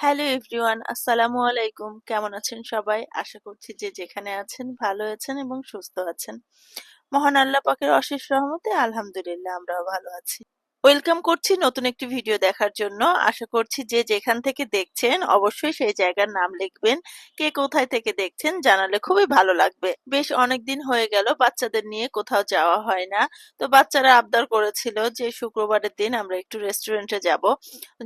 Hello everyone, আসসালামু আলাইকুম। কেমন আছেন সবাই? আশা করছি যে যেখানে আছেন ভালো আছেন এবং সুস্থ আছেন। মহান আল্লাহ পাকের অশেষ রহমতে আলহামদুলিল্লাহ, আমরাও ভালো আছি। ওয়েলকাম করছি নতুন একটি ভিডিও দেখার জন্য। আশা করছি যে যেখান থেকে দেখছেন, অবশ্যই সেই জায়গার নাম লিখবেন, কে কোথায় থেকে দেখছেন জানালে খুবই ভালো লাগবে। বেশ অনেক দিন হয়ে গেল, বাচ্চাদের নিয়ে কোথাও যাওয়া হয় না। তো বাচ্চারা আবদার করেছিল যে শুক্রবারের দিন আমরা একটু রেস্টুরেন্টে যাব।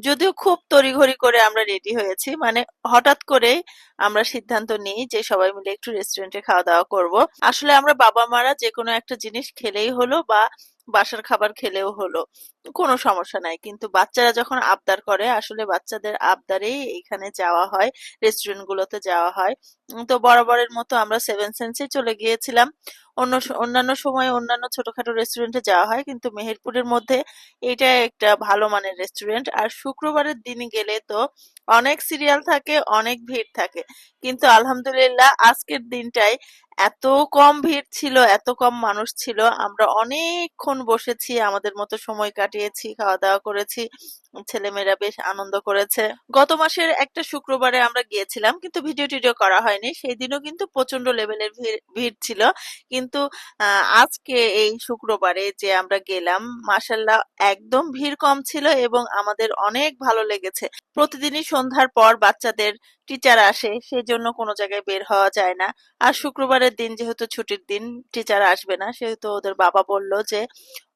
যদিও খুব তড়িঘড়ি করে আমরা রেডি হয়েছি মানে হঠাৎ করে আমরা সিদ্ধান্ত নিই যে সবাই মিলে একটু রেস্টুরেন্টে খাওয়া দাওয়া করব। আসলে আমরা বাবা মারা যে কোনো একটা জিনিস খেলেই হলো বা বাসার খাবার খেলেও হলো, কোনো সমস্যা নাই। কিন্তু বাচ্চারা যখন আবদার করে, আসলে বাচ্চাদের আবদারেই এখানে যাওয়া হয় রেস্টুরেন্ট গুলোতে যাওয়া হয়। তো বরাবরের মতো আমরা সেভেন সেন্সে চলে গিয়েছিলাম। অন্য অন্যান্য সময় অন্যান্য ছোটখাটো রেস্টুরেন্টে যাওয়া হয়, কিন্তু মেহেরপুরের মধ্যে এটা একটা ভালো মানের রেস্টুরেন্ট আর শুক্রবারের দিন গেলে তো অনেক সিরিয়াল থাকে, অনেক ভিড় থাকে। কিন্তু আলহামদুলিল্লাহ, আজকের দিনটাই এত কম ভিড় ছিল, এত কম মানুষ ছিল। আমরা অনেকক্ষণ বসেছি, আমাদের মতো সময় কাটিয়েছি খাওয়া দাওয়া করেছি। ছেলেমেয়েরা বেশ আনন্দ করেছে। গত মাসের একটা শুক্রবারে আমরা গিয়েছিলাম, কিন্তু ভিডিও টিডিও করা হয়নি। সেই দিনও কিন্তু প্রচণ্ড লেভেলের ভিড় ছিল। কিন্তু আজকে এই শুক্রবারে যে আমরা গেলাম মাসাল্লাহ একদম ভিড় কম ছিল এবং আমাদের অনেক ভালো লেগেছে। প্রতিদিনই সন্ধ্যার পর বাচ্চাদের টিচার আসে সেই জন্য কোনো জায়গায় বের হওয়া যায় না। আর শুক্রবারের দিন যেহেতু ছুটির দিন টিচার আসবে না, সেহেতু ওদের বাবা বলল যে,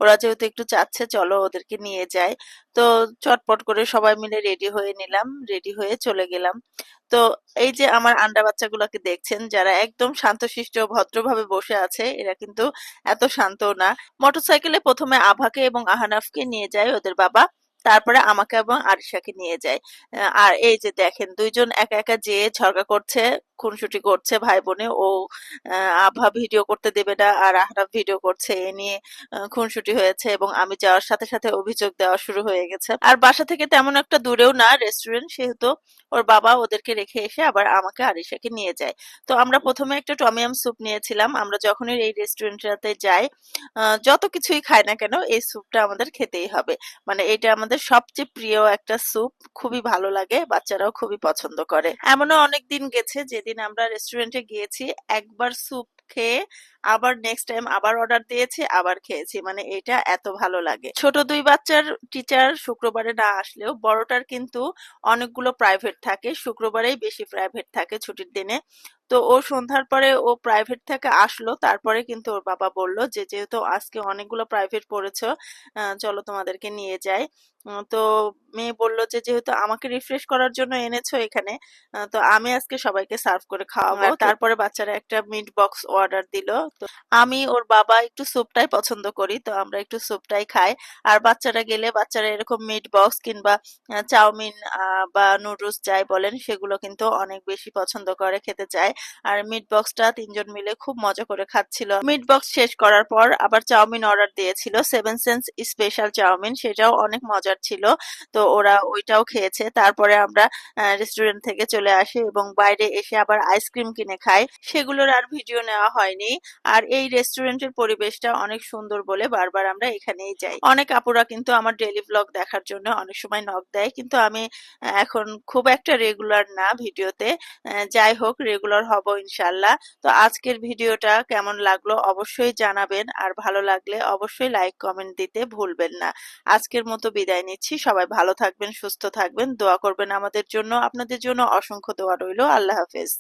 ওরা যেহেতু একটু চাচ্ছে, চলো ওদেরকে নিয়ে যায় তো চটপট করে সবাই মিলে রেডি হয়ে নিলাম রেডি হয়ে চলে গেলাম। তো এই যে আমার আন্ডা বাচ্চাগুলোকে দেখছেন, যারা একদম শান্তশিষ্ট ভদ্রভাবে বসে আছে, এরা কিন্তু এত শান্ত না। মোটরসাইকেলে প্রথমে আভাকে এবং আহানাফকে নিয়ে যায় ওদের বাবা, তারপরে আমাকে এবং আরিশাকে নিয়ে যায়। আর এই যে দেখেন, দুইজন একা একা যেয়ে ঝগড়া করছে খুনসুটি করছে ভাই বোনে ও আভা ভিডিও করতে দেবে না আর আহরাফ ভিডিও করছে। এ নিয়ে খুনসুটি হয়েছে এবং আমি যাওয়ার সাথে সাথে অভিযোগ দেওয়া শুরু হয়ে গেছে। আর বাসা থেকে তেমন একটা দূরেও না রেস্টুরেন্ট, সেহেতু ওর বাবা ওদেরকে রেখে এসে আবার আমাকে আরিশাকে নিয়ে যায়। তো আমরা প্রথমে একটা টমিয়াম স্যুপ নিয়েছিলাম। আমরা যখনই এই রেস্টুরেন্টটাতে যাই যত কিছুই খাই না কেন এই স্যুপটা আমাদের খেতেই হবে। মানে এটা আমাদের সবচেয়ে প্রিয় একটা স্যুপ খুবই ভালো লাগে, বাচ্চারাও খুবই পছন্দ করে। এমনও অনেক দিন গেছে যে যেদিন আমরা রেস্টুরেন্টে গিয়েছি, একবার স্যুপ খেয়ে আবার নেক্সট টাইম আবার অর্ডার দিয়েছি, আবার খেয়েছি। মানে এটা এত ভালো লাগে। ছোট দুই বাচ্চার টিচার শুক্রবারে না আসলেও বড়টার কিন্তু অনেকগুলো প্রাইভেট থাকে, শুক্রবারেই বেশি প্রাইভেট থাকে ছুটির দিনে। তো ও সন্ধ্যার পরে ও প্রাইভেট থেকে আসলো। তারপরে কিন্তু ওর বাবা বলল যে যেহেতু আজকে অনেকগুলো প্রাইভেট পড়েছ চলো তোমাদেরকে নিয়ে যাই। তো মেয়ে বলল যে যেহেতু আমাকে রিফ্রেশ করার জন্য এনেছো এখানে তো আমি আজকে সবাইকে সার্ভ করে খাওয়াবো। তারপরে বাচ্চারা একটা মিট বক্স অর্ডার দিল। তো আমি ওর বাবা একটু স্যুপটাই পছন্দ করি তো আমরা একটু স্যুপটাই খাই। আর বাচ্চারা গেলে বাচ্চারা এরকম মিট বক্স কিংবা চাউমিন বা নুডলস যাই বলেন সেগুলো কিন্তু অনেক বেশি পছন্দ করে খেতে চায়। আর মিট বক্সটা তিনজন মিলে খুব মজা করে খাচ্ছিল। মিট বক্স শেষ করার পর আবার চাউমিন অর্ডার দিয়েছিল। Seven sense special chow mein, সেটাও অনেক মজার ছিল। তো ওরা ওইটাও খেয়েছে। তারপরে আমরা রেস্টুরেন্ট থেকে চলে আসি এবং বাইরে এসে আবার আইসক্রিম কিনে খাই। সেগুলোর আর ভিডিও নেওয়া হয়নি। আর এই রেস্টুরেন্টের পরিবেশটা অনেক সুন্দর বলে বারবার আমরা এখানেই যাই। অনেক আপুরা কিন্তু আমার ডেলি ব্লগ দেখার জন্য অনেক সময় নক দেয়। কিন্তু আমি এখন খুব একটা রেগুলার না ভিডিওতে। যাই হোক রেগুলার হব ইনশাল্লাহ। তো আজকের ভিডিওটা কেমন লাগল অবশ্যই জানাবেন। আর ভালো লাগলে অবশ্যই লাইক, কমেন্ট দিতে ভুলবেন না। আজকের মতো বিদায় নিচ্ছি। সবাই ভালো থাকবেন, সুস্থ থাকবেন। দোয়া করবেন আমাদের জন্য। আপনাদের জন্য অসংখ্য দোয়া রইল। আল্লাহ হাফেজ।